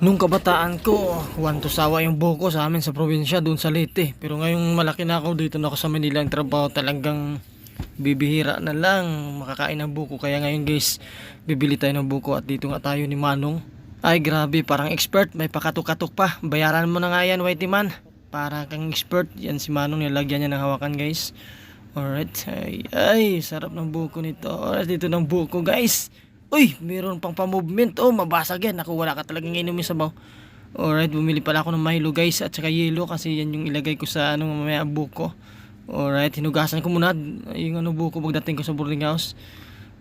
Nung kabataan ko, wanto sawa yung buko sa amin sa probinsya doon sa Leyte. Pero ngayong malaki na ako dito na ako sa Manila ang trabaho talagang bibihira na lang makakain ng buko. Kaya ngayon guys, bibili tayo ng buko at dito nga tayo ni Manong. Ay grabe, parang expert, may pakatok-katok pa. Bayaran mo na nga yan, Whitey Man. Para kang expert, yan si Manong nilagyan niya ng hawakan guys. Alright, ay, ay, sarap ng buko nito. Alright, dito ng buko guys. Uy, meron pang pa-movement. Oh, mabasag yan. Ako, wala ka talagang inumin sabaw. Alright, bumili pala ako ng Milo guys at saka yelo kasi yan yung ilagay ko sa ano mamaya buko. Alright, hinugasan ko muna yung ano buko pagdating ko sa boarding house.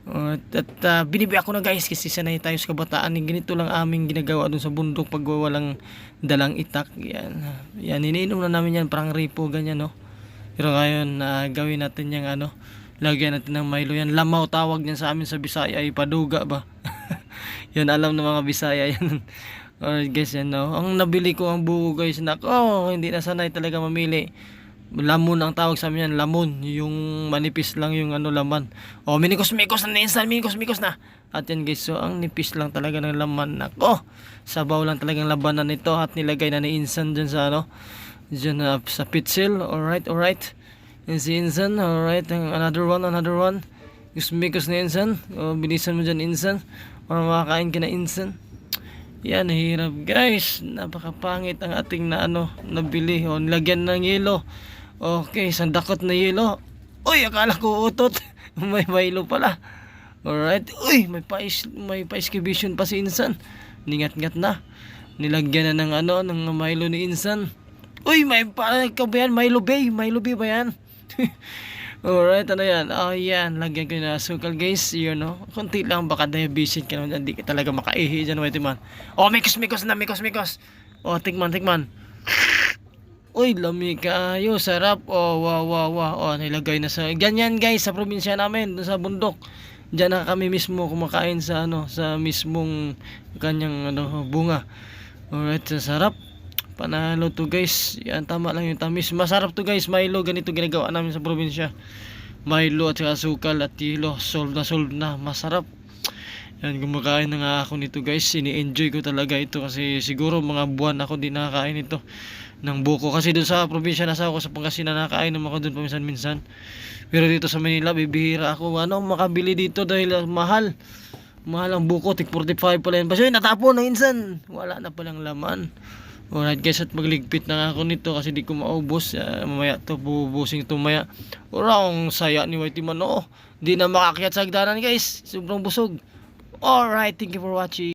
Alright, at uh, binibi ako na guys kasi sanay tayo sa kabataan. Yung Ganito lang aming ginagawa doon sa bundok pag walang dalang itak. Yan, yan iniinom na namin yan parang ripo ganyan no. Pero ngayon, na gawin natin yung ano, lagyan natin ng Milo yan. Lamaw tawag niyan sa amin sa Bisaya ay paduga ba. yan alam ng mga Bisaya yan. Alright guys, yan no. Ang nabili ko ang buko guys, nako, oh, hindi na sanay talaga mamili. Lamon ang tawag sa amin yan, lamon. Yung manipis lang yung ano laman. Oh, minikos-mikos na insan, minikos-mikos na. At yan guys, so ang nipis lang talaga ng laman. Nako, sabaw lang talagang labanan nito at nilagay na ni insan dyan sa ano, dyan na sa pitsil. Alright, alright. Yan si insan, alright. Another one, another one. Mikos-mikos na insan. Oh, bilisan mo dyan insan. Para makakain ka na insan. Yan, hirap guys. Napakapangit ang ating na ano, nabili. O, nilagyan ng yelo. Okay, isang dakot na yelo. Uy, akala ko utot. may Milo pala. Alright. Uy, may pais, may pa-exhibition pa si Insan. Ningat-ngat na. Nilagyan na ng ano, ng Milo ni Insan. Uy, may pa, ikaw ba yan? Milo Bay? Milo Bay ba yan? Alright, ano yan? Oh, yan. Lagyan ko na sukal, guys. Yun, no? Kunti lang, baka diabetes ka naman. Hindi ka talaga makaihi dyan, wait man. Oh, mikos, mikos na, mikos, mikos. Oh, tikman, tikman. Uy, lami kayo, sarap. Oh, wow, wow, wow. Oh, nilagay na sa... Ganyan, guys, sa probinsya namin, sa bundok. Diyan na kami mismo kumakain sa ano, sa mismong kanyang ano, bunga. Alright, sa sarap. Panalo to guys. Yan, tama lang yung tamis. Masarap to guys. Milo, ganito ginagawa namin sa probinsya. Milo at saka sukal at tilo. Solve na solve na. Masarap. Yan, kumakain na nga ako nito guys. Ini-enjoy ko talaga ito kasi siguro mga buwan ako di nakakain ito ng buko. Kasi doon sa probinsya nasa ako sa Pangasinan nakakain naman ako doon paminsan-minsan. Pero dito sa Manila, bibihira ako. Ano, makabili dito dahil ah, mahal. Mahal ang buko, tik 45 pala yan. Basta yun, natapon na insan. Wala na palang laman. Alright guys, at magligpit na ako nito kasi di ko maubos. Ah, mamaya to, bububusin ito mamaya. Ora, ang saya ni Whitey Man. Oh, di na makakyat sa hagdanan guys. Sobrang busog. Alright, thank you for watching.